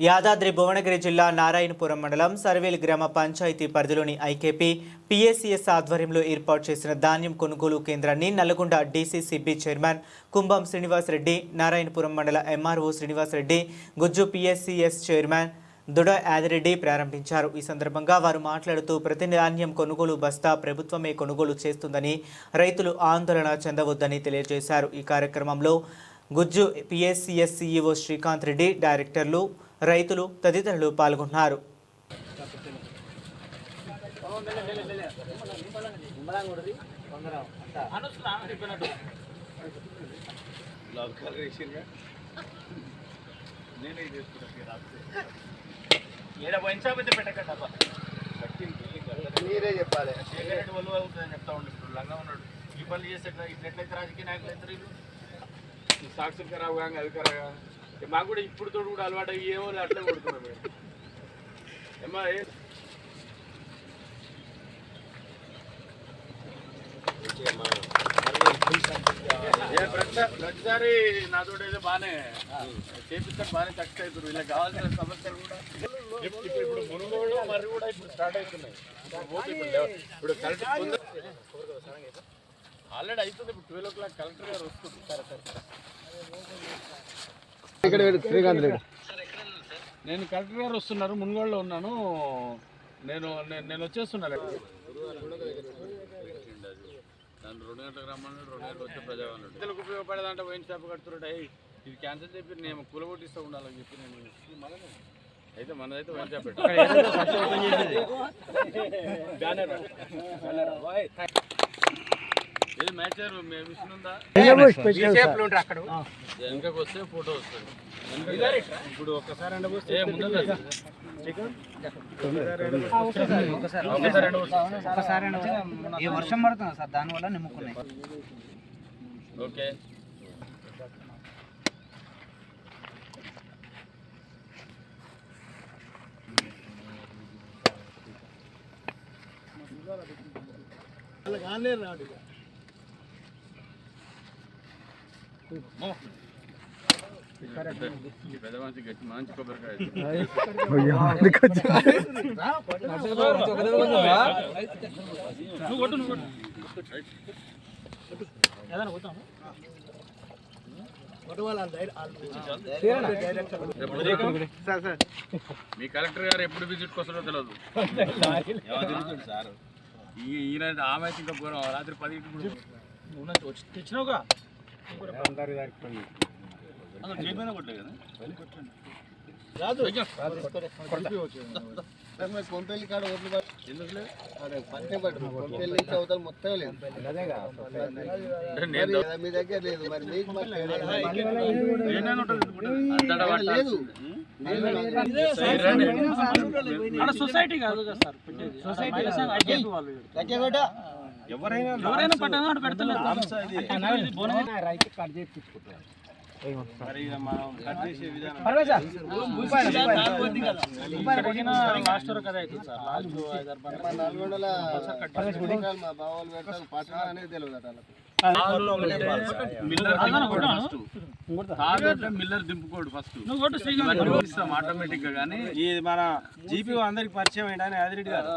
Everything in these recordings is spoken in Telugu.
యాదాద్రి భువనగిరి జిల్లా నారాయణపురం మండలం సర్వేల్ గ్రామ పంచాయతీ పరిధిలోని ఐకేపీ పిఎస్సిఎస్ ఆధ్వర్యంలో ఏర్పాటు చేసిన ధాన్యం కొనుగోలు కేంద్రాన్ని నల్గొండ డీసీసీబీ చైర్మన్ కుంభం శ్రీనివాసరెడ్డి నారాయణపురం మండల ఎంఆర్ఓ శ్రీనివాసరెడ్డి గుజ్జు పిఎస్సిఎస్ చైర్మన్ దుడ యాదిరెడ్డి ప్రారంభించారు. ఈ సందర్భంగా వారు మాట్లాడుతూ ప్రతి ధాన్యం కొనుగోలు బస్తా ప్రభుత్వమే కొనుగోలు చేస్తుందని రైతులు ఆందోళన చెందవద్దని తెలియజేశారు. ఈ కార్యక్రమంలో గుజ్జు పిఎస్సిఎస్ సిఇఓ శ్రీకాంత్ రెడ్డి డైరెక్టర్లు రైతులు తదితరులు పాల్గొన్నారు అయితే మీరే చెప్పాలి చెప్తా ఉండే ఇప్పుడు లంగా ఉన్నాడు ఈ పనులు చేస్తే ఎట్లా ఇప్పుడు ఎట్లయితే రాజకీయ నాయకులు ఈ సాక్షులు ఖరాబ్ కాగా అది. ఇక మాకు కూడా ఇప్పుడు తోడు కూడా అలవాటు అయ్యి ఏమో అట్లే కొడుతున్నాం మేము. ఏమ్మా ఏ? ఏ ప్రతిసారి ప్రతిసారి నాతో ఏదో బాగానే చేపిస్తాను బాగానే సక్సెస్ అవుతారు ఇలా కావాల్సిన సమస్యలు కూడా. ఇప్పుడు మునుగోడు మరి కూడా ఇప్పుడు స్టార్ట్ అవుతున్నాయి ఇప్పుడు కరెక్ట్ ఆల్రెడీ అవుతుంది ఇప్పుడు ట్వెల్వ్ ఓ క్లాక్ కలెక్టర్ గారు వస్తుంది సరే సరే. ఇక్కడ శ్రీకాంత్ నేను కలెక్టర్ గారు వస్తున్నారు మునుగోడులో ఉన్నాను. నేను నేను నేను వచ్చేస్తున్నాను నన్ను రెండు గంటలకు రమ్మని రెండు గంటలకు వచ్చే ప్రజావాళ్ళు ఇద్దరికి ఉపయోగపడేదంటే వైన్ షాప్ కడుతున్నాడు "ఏయ్, ఇది క్యాన్సల్ చెప్పి నేను కూలగొట్టిస్తూ ఉండాలని చెప్పి నేను అయితే మనదైతే వైన్ షాప్ పెట్టాను వెనకకు వస్తే ఫోటో వస్తుంది. ఇప్పుడు ఒక్కసారి ఏ వర్షం పడుతుంది సార్ దానివల్ల నిమ్ముకున్నాయి. ఓకే. ఈ మీ కలెక్టర్ గారు ఎప్పుడు విజిట్ వస్తారో తెలియదు ఈ- ఈయన ఆమె ఇంకా ఘోరం. రాత్రి పది తెచ్చినావుగా? కొంపెల్లి కాడ ఓట్లు పట్టు. పట్టే కొంపెల్లి నుంచి అవతల మొత్తం లేదు మీ దగ్గర లేదు మరి మీకు లేదు. సొసైటీ కాదు సార్ సొసైటీ ఎవరైనా ఎవరైనా పెడతలేదు రైతు కట్ చేసే. మిల్లర్ దింపుకోడు ఫస్ట్. ఆటోమేటిక్గా కానీ ఇది మన జీపీఓ అందరికి పరిచయం ఏంటని ఆదిరెడ్డి గారు.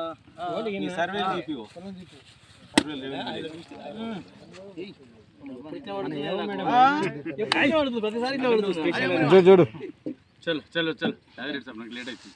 ఈ సర్వే జీపీఓ. చూడు చలో చలో చలో. సార్ నాకు లేట్ అవుతుంది.